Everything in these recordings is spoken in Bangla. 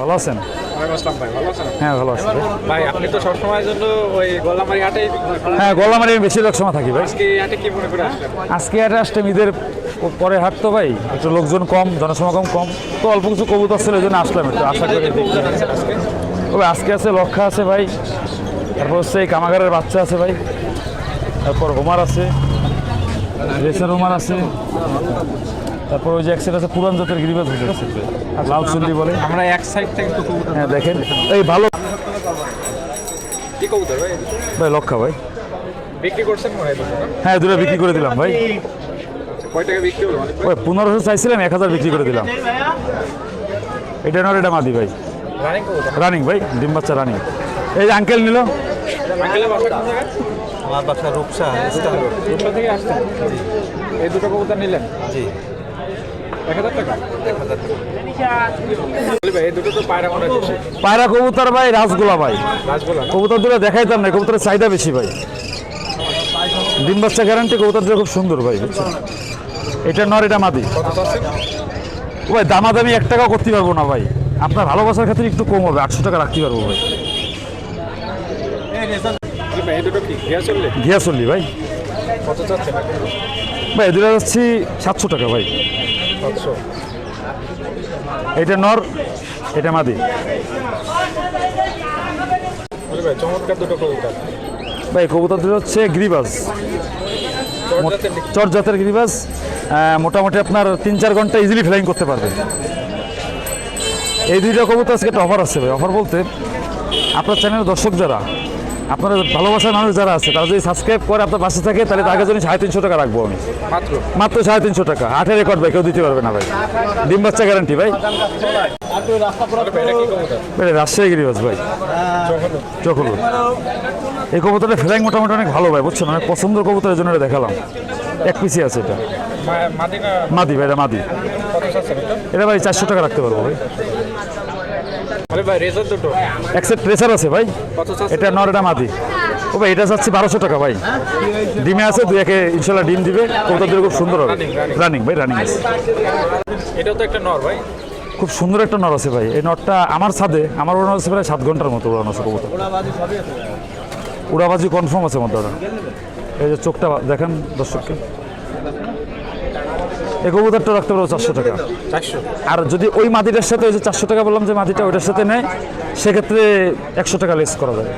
ভালো আছেন? ওয়ালাইকুম ভালো আছেন? হ্যাঁ ভালো আছি। ভাই। আপনি তো সবসময়ের জন্য ওই গোলামারি হাটেই হ্যাঁ গলামারি আমি বেশিরভাগ সময় থাকি ভাই। আজকে হাটে কি মনে করে আজকে ঈদের পরে হাট তো ভাই একটু লোকজন কম জনসমাগম কম। তো অল্প কিছু কবুতর ছিল এই জন্য আসলাম একটু আশা করি তবে আজকে আছে লক্ষা আছে ভাই তারপর হচ্ছে এই কামাগারের বাচ্চা আছে ভাই। তারপর হোমার আছে রেসের হোমার আছে। তারপর ওই যে একসাইড আছে পুরান জাতের গিরিবাজ আছে লাল চুল্লি বলে। আমরা এক সাইড থেকে একটু কবুতর হ্যাঁ দেখেন। এই ভালো কি কবুতর ভাই? ভাই লক্ষা ভাই। বিক্রি করছেন মনে হয় দুটো হ্যাঁ দুটো বিক্রি করে দিলাম ভাই। আচ্ছা, কয় টাকা বিক্রি হলো? ভাই ওই পনেরোশো চাইছিলাম এক হাজার বিক্রি করে দিলাম। এটা নয় এটা মাদি ভাই। রানিং কবুতর? রানিং ভাই ডিম বাচ্চা রানিং এই যে আঙ্কেল নিল। আমার বাসা রূপসা রূপসা থেকে আসছেন? এই দুটো কবুতর নিলেন? জি। পায়রা কবুতর ভাই রাসগোলা ভাই। কবুতর দুটো দেখাইতাম না কবুতরের চাহিদা বেশি ভাই। ডিম বাচ্চা গ্যারান্টি কবুতর দুটো খুব সুন্দর ভাই এটা নর এটা মাদি। ভাই দামাদামি এক টাকাও করতে পারব না ভাই। আপনার ভালোবাসার ক্ষেত্রে একটু কম হবে আটশো টাকা রাখতে পারব ভাই। ঘিয়া চল্লি? ভাই। ভাই দুটো যাচ্ছি সাতশো টাকা ভাই। সাতশো। এটা নর এটা মাদি। ভাই চমৎকার দুটো কবুতর ভাই কবুতর দুটো হচ্ছে গ্রিবাস চট জাতের গিরিবাস মোটামুটি আপনার তিন চার ঘণ্টা ইজিলি ফ্লাইং করতে পারবে। এই দুইটা কবুতর আজকে একটা অফার আছে ভাই। অফার বলতে আপনার চ্যানেলের দর্শক যারা আপনার ভালোবাসার মানুষ যারা আছে তারা যদি সাবস্ক্রাইব করে আপনার পাশে থাকে তাহলে তাকে জন্য সাড়ে তিনশো টাকা রাখব আমি। মাত্র? মাত্র সাড়ে তিনশো টাকা। আটের রেকর্ড ভাই কেউ দিতে পারবে না ভাই। ডিম বাচ্চা গ্যারান্টি ভাই। রাজশাহী গিরিবাস ভাই। চকল এই কবুতরটা ফ্লাইং মোটামুটি অনেক ভালো ভাই বুঝছেন? অনেক পছন্দের কবুতরের জন্য দেখালাম। এক পিসি আছে এটা। মাদি ভাই এটা মাদি। এটা ভাই চারশো টাকা রাখতে পারব ভাই। ভাই দুটো। আছে ভাই? এটা নর এটা মাদি। ও ভাই এটা চাচ্ছি বারোশো টাকা ভাই। ডিমে আছে দুই একে ইনশাল্লাহ ডিম দিবে। খুব সুন্দর হবে. রানিং ভাই রানিং আছে। এটাও তো একটা নর ভাই। খুব সুন্দর একটা নর আছে ভাই। এই নটটা আমার ছাদে আমার ওড়ানো আছে প্রায় সাত ঘণ্টার মতো ওড়ানো আছে কবুতর। উড়াবাজি কনফার্ম আছে মধ্যে এই যে চোখটা দেখেন দর্শককে। এই কবুতরটা রাখতে পারব চারশো টাকা। আর যদি ওই মাদিটার সাথে ওই যে চারশো টাকা বললাম যে মাদিটা ওইটার সাথে নেয় সেক্ষেত্রে একশো টাকা লেস করা বলি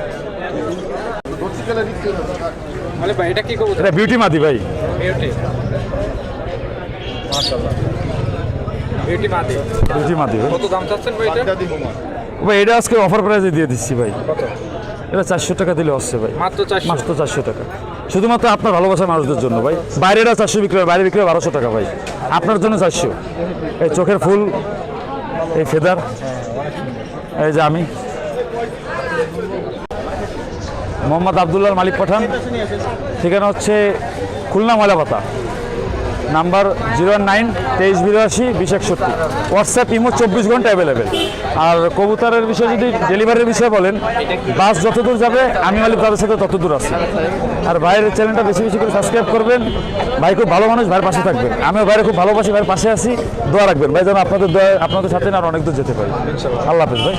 ভাই এটা বিউটি মাদি ভাই। বিউটি মাদি। বিউটি মাদি কত দাম চাচ্ছেন ভাই এটা? ভাই এটা আজকে অফার প্রাইজে দিয়ে দিচ্ছি ভাই। এটা চারশো টাকা দিলে হচ্ছে ভাই। মাত্র চারশো টাকা। শুধুমাত্র আপনার ভালোবাসার মানুষদের জন্য ভাই। বাইরেটা চারশো বিক্রি হয়, বাইরে বিক্রি হয় বারোশো টাকা ভাই। আপনার জন্য চারশো। এই চোখের ফুল, এই ফেদার, এই যে আমি। মোহাম্মদ আবদুল্লাহ মালিক পাঠান। ঠিকানা হচ্ছে Khulna Moylapota. Number zero nine তেইশ বিরাশি বিশ একষট্টি। হোয়াটসঅ্যাপ ইমো চব্বিশ ঘণ্টা অ্যাভেলেবেল আর কবুতরের বিষয়ে যদি ডেলিভারির বিষয়ে বলেন, বাস যতদূর যাবে, আমি মালিক তাদের সাথে তত দূর আছি। আর ভাইয়ের চ্যানেলটা বেশি বেশি করে সাবস্ক্রাইব করবেন। ভাই খুব ভালো মানুষ, ভাইয়ের পাশে থাকবেন। আমিও ভাইয়ের খুব ভালোবাসি, ভাইয়ের পাশে আছি। দোয়া রাখবেন। ভাই যেন আপনাদের দোয়া, আপনাদের সাথে না আর অনেক দূর যেতে পারি। আল্লাহ হাফেজ ভাই।